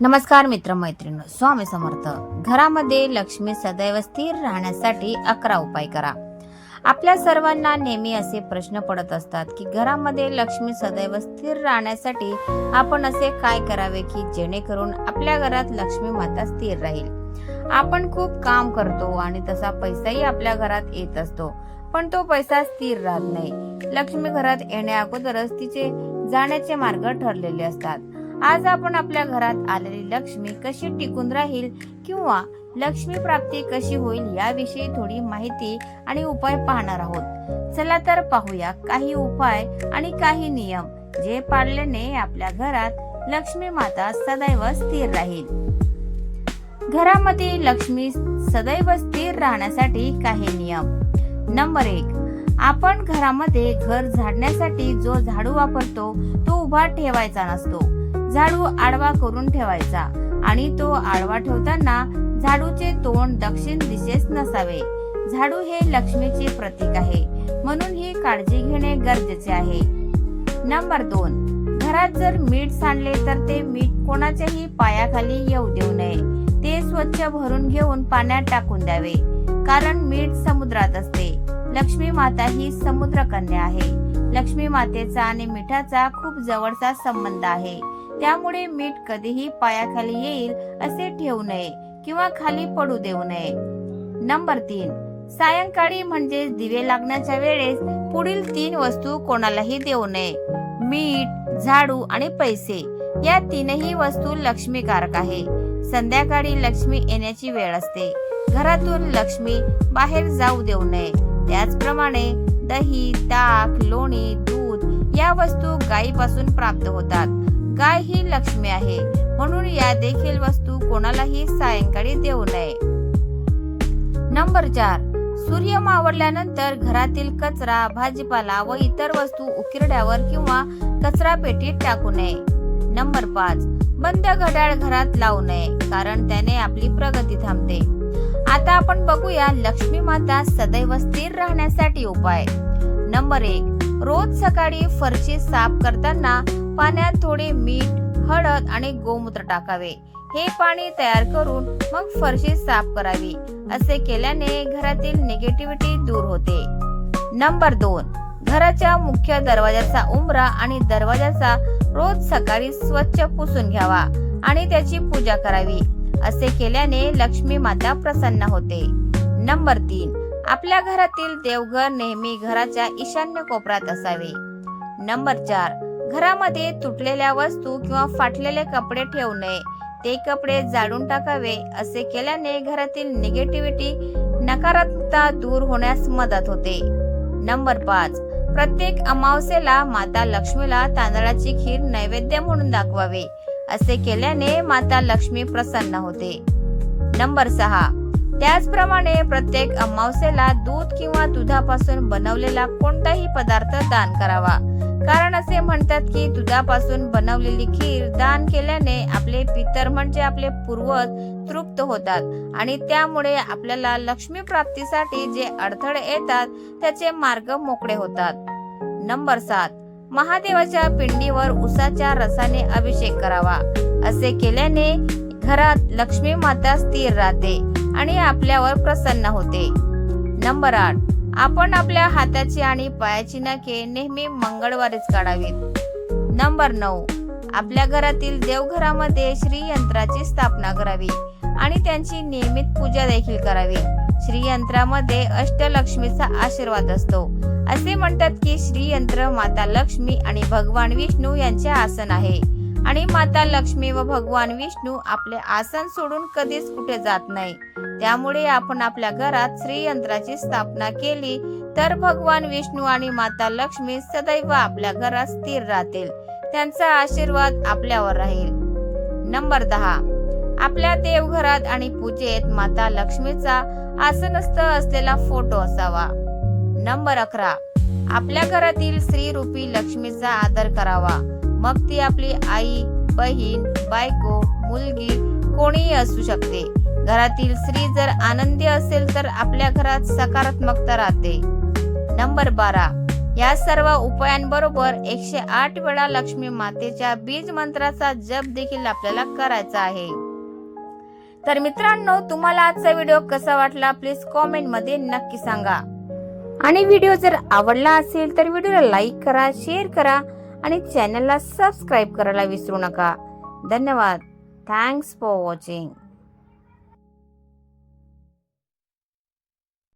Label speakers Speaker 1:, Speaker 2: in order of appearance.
Speaker 1: नमस्कार मित्रमैत्रिणी स्वामी समर्थ. घरामध्ये लक्ष्मी सदैव स्थिर राहण्यासाठी अकरा उपाय करा. आपल्या सर्वांना नेहमी असे प्रश्न पडत असतात की घरामध्ये लक्ष्मी सदैव स्थिर राहण्यासाठी आपण असे काय करावे की जेणेकरून आपल्या घरात लक्ष्मी माता स्थिर राहील? आपण खूप काम करतो आणि तसा पैसाही आपल्या घरात येत असतो पण तो पैसा स्थिर राहत नाही. लक्ष्मी घरात येण्या अगोदरच तिचे जाण्याचे मार्ग ठरलेले असतात. आज आपण आपल्या घरात आलेली लक्ष्मी कशी टिकून राहील किंवा लक्ष्मी प्राप्ती कशी होईल याविषयी थोडी माहिती आणि उपाय पाहणार आहोत. चला तर पाहूया काही उपाय आणि काही नियम जे पाळल्याने आपल्या घरात लक्ष्मी माता सदैव स्थिर राहील. घरामध्ये लक्ष्मी सदैव स्थिर राहण्यासाठी काही नियम. नंबर एक आपण घरामध्ये घर झाडण्यासाठी जो झाडू वापरतो तो उभा ठेवायचा नसतो. झाडू आडवा करून ठेवायचा आणि तो आडवा ठेवताना झाडूचे तोंड दक्षिण दिशेस नसावे. झाडू हे लक्ष्मीचे प्रतीक आहे. म्हणून ही काळजी घेणे गरजेचे आहे. नंबर दोन. घरात जर मीठ सांडले तर ते मीठ कोणाच्याही पायाखाली येऊ देऊ नये. ते स्वच्छ भरून घेऊन पाण्यात टाकून द्यावे. कारण मीठ समुद्रात असते. लक्ष्मी माता ही समुद्र कन्या आहे. लक्ष्मी मातेचा आणि मिठाचा खूप जवळचा संबंध आहे. त्यामुळे मीठ कधीही पायाखाली येईल असे ठेवू नये किंवा खाली पडू देऊ नये. नंबर तीन सायंकाळी म्हणजे दिवे लागण्याच्या वेळेस पुढील तीन वस्तू कोणालाही देऊ नये. मीठ झाडू आणि पैसे या तीनही वस्तू लक्ष्मीकारक आहे. संध्याकाळी लक्ष्मी येण्याची वेळ असते. घरातून लक्ष्मी बाहेर जाऊ देऊ नये. त्याचप्रमाणे दही ताक लोणी दूध या वस्तू गायीपासून प्राप्त होतात. गाय ही लक्ष्मी आहे. म्हणून या देखील वस्तू कोणालाही सायंकाळी देऊ नये. नंबर चार. सूर्य मावळल्यानंतर घरातील कचरा भाजीपाला व इतर वस्तू उकिरड्यावर किंवा कचरा पेटीत टाकू नये. नंबर पाच. बंद घड्याळ घरात लावू नये कारण त्याने आपली प्रगती थांबते. आता आपण बघूया लक्ष्मी माता सदैव स्थिर राहण्यासाठी उपाय. नंबर एक. रोज सकाळी फरशी साफ करताना पाण्यात थोडे मीठ हळद आणि गोमूत्र टाकावे. हे पाणी तयार करून मग फरशी साफ करावी. असे केल्याने घरातील निगेटिव्हिटी दूर होते. नंबर दोन. घराच्या मुख्य दरवाजाचा उंबरा आणि दरवाजाचा रोज सकाळी स्वच्छ पुसून घ्यावा आणि त्याची पूजा करावी. असे केल्याने लक्ष्मी माता प्रसन्न होते. नंबर तीन. आपल्या घरातील देवघर नेहमी घराच्या ईशान्य कोपऱ्यात असावे. नंबर चार. घरामध्ये तुटलेल्या वस्तू किंवा फाटलेले कपडे ठेवू नये. ते कपडे जाळून टाकावे असे केल्याने घरातील निगेटिव्हिटी नकारात्मकता दूर होण्यास मदत होते. नंबर पाच प्रत्येक अमावस्येला माता लक्ष्मीला तांदळाची खीर नैवेद्य म्हणून दाखवावे असे केल्याने माता लक्ष्मी प्रसन्न होते. नंबर सहा त्याचप्रमाणे प्रत्येक अमावस्येला दूध किंवा दुधापासून बनवलेला कोणताही पदार्थ दान करावा. कारण असे म्हणतात की दुधापासून बनवलेली खीर दान केल्याने आपले पितर म्हणजे आपले पूर्वज तृप्त होतात आणि त्यामुळे आपल्याला लक्ष्मी प्राप्तीसाठी जे अडथळे येतात त्याचे मार्ग मोकळे होतात. नंबर सात. महादेवाच्या पिंडीवर उसाच्या रसाने अभिषेक करावा. असे केल्याने घरात लक्ष्मी माता स्थिर राहते. आणि आपल्यावर प्रसन्न होते. नंबर आठ. आपण आपल्या हाताची आणि पायाची नखे नेहमी मंगळवारीच काढावीत. नंबर नऊ. आपल्या घरातील देवघरामध्ये श्रीयंत्राची स्थापना करावी आणि त्यांची नियमित पूजा देखील करावी. श्रीयंत्रामध्ये अष्टलक्ष्मीचा आशीर्वाद असतो. असे म्हणतात की श्रीयंत्र माता लक्ष्मी आणि भगवान विष्णू यांचे आसन आहे. आणि माता लक्ष्मी व भगवान विष्णू आपले आसन सोडून कधीच कुठे जात नाही. त्यामुळे आपण आपल्या घरात श्रीयंत्राची स्थापना केली तर भगवान विष्णू आणि माता लक्ष्मी सदैव आपल्या घरात स्थिर राहतील. त्यांचा आशीर्वाद आपल्यावर राहील. नंबर दहा. आपल्या देवघरात आणि पूजेत माता लक्ष्मीचा आसनस्थ असलेला फोटो असावा. नंबर अकरा. आपल्या घरातील स्त्री रूपी लक्ष्मीचा आदर करावा. मग ती आपली आई बहीण बायको मुलगी कोणीही असू शकते. घरातील स्त्री जर आनंदी असेल तर आपल्या घरात सकारात्मकता राहते. नंबर बारा. या सर्व उपायांबरोबर एकशे आठ वेळा लक्ष्मी मातेच्या बीज मंत्राचा जप देखील आपल्याला करायचा आहे. तर मित्रांनो तुम्हाला आजचा व्हिडिओ कसा वाटला प्लीज कॉमेंटमध्ये नक्की सांगा. आणि व्हिडिओ जर आवडला असेल तर व्हिडिओला लाईक करा शेअर करा. आणि चॅनलला सबस्क्राईब करायला विसरू नका. धन्यवाद. Thanks for watching